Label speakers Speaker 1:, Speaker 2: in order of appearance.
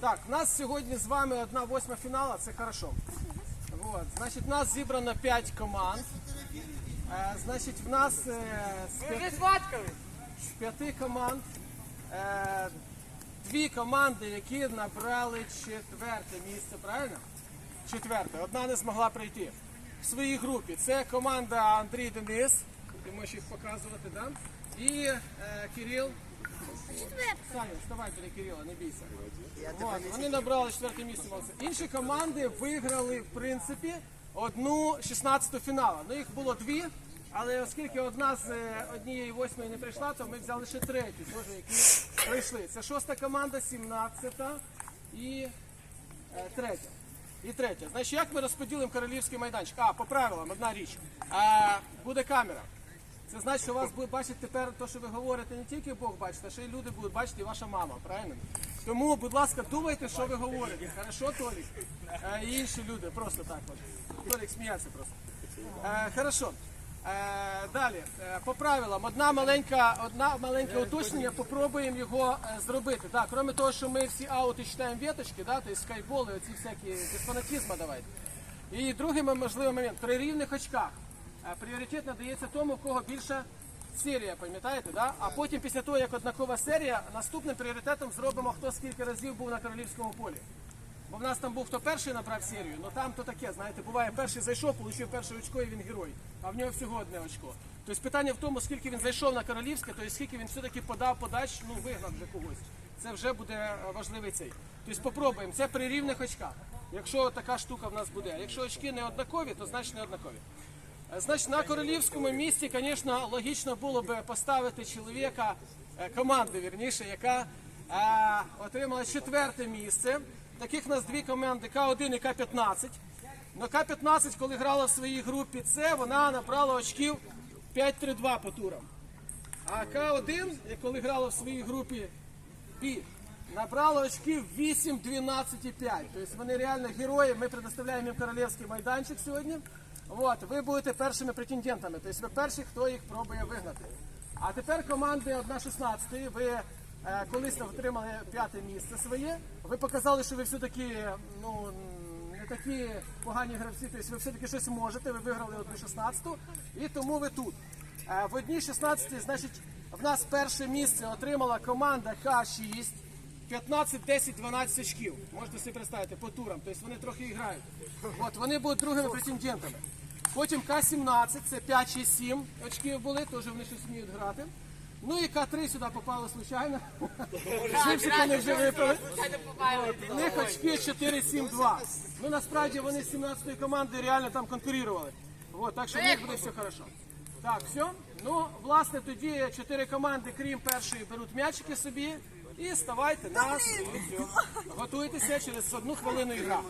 Speaker 1: Так, у нас сьогодні з вами одна восьма фінала, це хорошо. Вот. Значить, в нас зібрано 5 команд. Е, значить, в нас е, з,
Speaker 2: Ви
Speaker 1: п'яти, з п'яти команд е, дві команди, які набрали четверте місце, правильно? Четверте. Одна не змогла прийти. В своїй групі. Це команда Андрій Денис. Ти можеш їх показувати, да? І е, Кирил. Саня, вставай біля Кирила, не бійся. От, вони набрали четверте місце. молодці. Інші команди виграли, в принципі, одну 16-ту фіналу. Ну, їх було дві, але оскільки одна з е, однієї восьмої не прийшла, то ми взяли ще третю, теж, які прийшли. Це шоста команда, 17-та і е, третя. І третя. Значить, як ми розподілимо королівський майданчик? А, по правилам, одна річ. А, буде камера. Це значить, що вас буде бачити тепер те, що ви говорите, не тільки Бог бачить, а ще й люди будуть бачити і ваша мама, правильно? Тому, будь ласка, думайте, що ви говорите. Хорошо, Толік? Е, і інші люди, просто так от. Толік сміявся просто. Е, хорошо. Е, далі, е, по правилам, одна маленька, одна маленьке уточнення, попробуємо його е, зробити. Так, крім того, що ми всі аути читаємо веточки, да, тобто скайболи, оці всякі без фанатизму давайте. І другий можливий момент, при рівних очках. Е, Пріоритет надається тому, у кого більша серія, пам'ятаєте, да? А потім після того, як однакова серія, наступним пріоритетом зробимо, хто скільки разів був на королівському полі. Бо в нас там був хто перший набрав серію, ну там то таке, знаєте, буває, перший зайшов, отримав перше очко і він герой, а в нього всього одне очко. Тобто питання в тому, скільки він зайшов на королівське, тобто скільки він все-таки подав подач, ну вигнав для когось. Це вже буде е, важливий цей. Тобто попробуємо. Це при рівних очках. Якщо така штука в нас буде. Якщо очки не однакові, то значить не однакові. Значить, на королівському місці, звісно, логічно було би поставити чоловіка, е, команду, вірніше, яка е, отримала четверте місце. Таких у нас дві команди К1 і К15. Но К15, коли грала в своїй групі С, вона набрала очків 5-3-2 по турам. А К1, коли грала в своїй групі Б, набрала очків 8, 12 і 5. Тобто вони реально герої. Ми предоставляємо їм королівський майданчик сьогодні. От, ви будете першими претендентами. Тобто ви перші, хто їх пробує вигнати. А тепер команди 1-16. Ви е, колись отримали п'яте місце своє. Ви показали, що ви все-таки ну, не такі погані гравці, тобто ви все-таки щось можете, ви виграли одну 16 і тому ви тут. Е, В одній 16 значить, в нас перше місце отримала команда К6. 15, 10, 12 очків. Можете собі представити по турам. Тобто вони трохи грають. От, вони будуть другими претендентами. Потім К-17, це 5 6, 7 очків були, теж вони щось вміють грати. Ну і К3 сюди попали случайно. Живчик вони вже випали. В них очки 4-7-2. Ну насправді вони з 17-ї команди реально там конкурували. От, так що в них буде все хорошо. Так, все. Ну, власне, тоді чотири команди, крім першої, беруть м'ячики собі і ставайте нас. Готуйтеся через одну хвилину ігра.